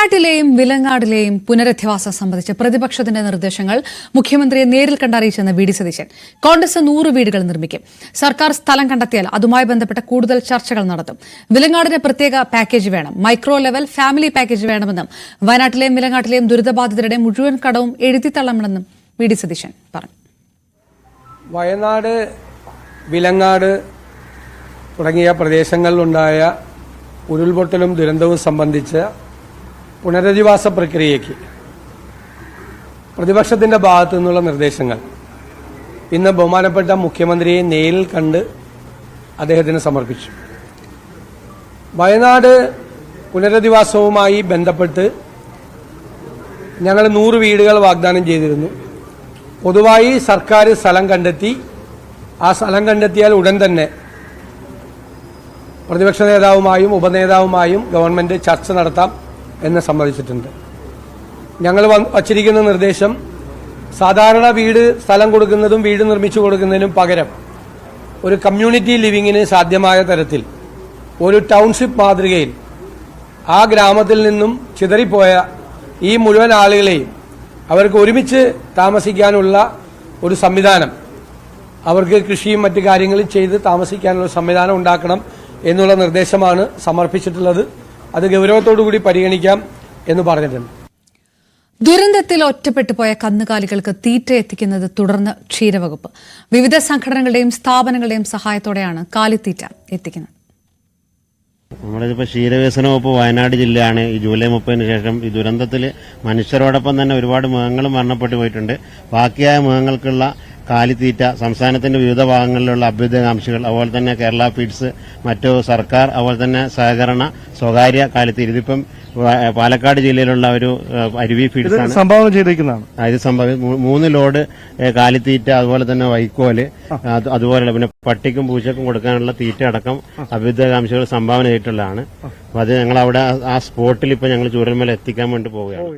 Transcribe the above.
വയനാട്ടിലെയും വിലങ്ങാടിലെയും പുനരധിവാസം സംബന്ധിച്ച് പ്രതിപക്ഷത്തിന്റെ നിർദ്ദേശങ്ങൾ മുഖ്യമന്ത്രിയെ നേരിൽ കണ്ടറിയിച്ചെന്ന് വി ഡി സതീശൻ. കോൺഗ്രസ് നൂറ് വീടുകൾ നിർമ്മിക്കും. സർക്കാർ സ്ഥലം കണ്ടെത്തിയാൽ അതുമായി ബന്ധപ്പെട്ട കൂടുതൽ ചർച്ചകൾ നടത്തും. വിലങ്ങാടിന് പ്രത്യേക പാക്കേജ് വേണം. മൈക്രോ ലെവൽ ഫാമിലി പാക്കേജ് വേണമെന്നും വയനാട്ടിലെയും വിലങ്ങാട്ടിലെയും ദുരിതബാധിതരുടെ മുഴുവൻ കടവും എഴുതിത്തള്ളണമെന്നും വി ഡി സതീശൻ പറഞ്ഞു. വയനാട് വിലങ്ങാട് തുടങ്ങിയ പ്രദേശങ്ങളിലുണ്ടായ ഉരുൾപൊട്ടലും ദുരന്തവും സംബന്ധിച്ച പുനരധിവാസ പ്രക്രിയയ്ക്ക് പ്രതിപക്ഷത്തിന്റെ ഭാഗത്തു നിന്നുള്ള നിർദ്ദേശങ്ങൾ. ഇന്ന് ബഹുമാനപ്പെട്ട മുഖ്യമന്ത്രിയെ നേരിൽ കണ്ട് അദ്ദേഹത്തിന് സമർപ്പിച്ചു. വയനാട് പുനരധിവാസവുമായി ബന്ധപ്പെട്ട് ഞങ്ങൾ നൂറ് വീടുകൾ വാഗ്ദാനം ചെയ്തിരുന്നു. പൊതുവായി സർക്കാർ സ്ഥലം കണ്ടെത്തി ആ സ്ഥലം കണ്ടെത്തിയാൽ ഉടൻ തന്നെ പ്രതിപക്ഷ നേതാവുമായും ഉപനേതാവുമായും ഗവൺമെന്റ് ചർച്ച നടത്താം. എന്ന് സമ്മതിച്ചിട്ടുണ്ട്. ഞങ്ങൾ വച്ചിരിക്കുന്ന നിർദ്ദേശം സാധാരണ വീട് സ്ഥലം കൊടുക്കുന്നതും വീട് നിർമ്മിച്ചു കൊടുക്കുന്നതിനും പകരം ഒരു കമ്മ്യൂണിറ്റി ലിവിങ്ങിന് സാധ്യമായ തരത്തിൽ ഒരു ടൗൺഷിപ്പ് മാതൃകയിൽ ആ ഗ്രാമത്തിൽ നിന്നും ചിതറിപ്പോയ ഈ മുഴുവൻ ആളുകളെയും അവർക്ക് ഒരുമിച്ച് താമസിക്കാനുള്ള ഒരു സംവിധാനം അവർക്ക് കൃഷിയും മറ്റു കാര്യങ്ങളും ചെയ്ത് താമസിക്കാനുള്ള സംവിധാനം ഉണ്ടാക്കണം എന്നുള്ള നിർദ്ദേശമാണ് സമർപ്പിച്ചിട്ടുള്ളത്. അത് ഗൗരവത്തോടു കൂടി പരിഗണിക്കാം എന്ന് പറഞ്ഞിട്ടുണ്ട് ദുരന്തത്തിൽ ഒറ്റപ്പെട്ടു പോയ കന്നുകാലികൾക്ക് തീറ്റ എത്തിക്കുന്നത് തുടർന്ന് ക്ഷീരവകുപ്പ്. വിവിധ സംഘടനകളുടെയും സ്ഥാപനങ്ങളുടെയും സഹായത്തോടെയാണ് കാലിത്തീറ്റ എത്തിക്കുന്നത്. നമ്മളിതിപ്പോൾ ക്ഷീരവികസന വകുപ്പ് വയനാട് ജില്ലയാണ്. ഈ ജൂലൈ മുപ്പതിന് ശേഷം ഈ ദുരന്തത്തിൽ മനുഷ്യരോടൊപ്പം തന്നെ ഒരുപാട് മൃഗങ്ങൾ മരണപ്പെട്ടു പോയിട്ടുണ്ട്. ബാക്കിയായ മൃഗങ്ങൾക്കുള്ള കാലിത്തീറ്റ സംസ്ഥാനത്തിന്റെ വിവിധ ഭാഗങ്ങളിലുള്ള അഭ്യുദയകാംക്ഷികൾ അതുപോലെ തന്നെ കേരള ഫീഡ്സ് മറ്റു സർക്കാർ അതുപോലെ തന്നെ സഹകരണ സ്വകാര്യ കാലിത്തീറ്റ. ഇതിപ്പം പാലക്കാട് ജില്ലയിലുള്ള ഒരു അരുവി ഫീഡ്സ് ആണ്. സംഭാവന ചെയ്തിരിക്കുന്നതാണ് ഇത് സംഭവം മൂന്ന് ലോഡ് കാലിത്തീറ്റ അതുപോലെ തന്നെ വൈക്കോൽ അത് അതുപോലെ പിന്നെ പട്ടിക്കും പൂച്ചക്കും കൊടുക്കാനുള്ള തീറ്റ അടക്കം അഭ്യുദയകാംക്ഷികൾ സംഭാവന ചെയ്തിട്ടുള്ളതാണ്. അപ്പൊ അത് ഞങ്ങൾ അവിടെ ആ- ആ സ്പോട്ടിൽ ഇപ്പൊ ഞങ്ങൾ ചൂരൽമല എത്തിക്കാൻ വേണ്ടി പോവുകയാണ്.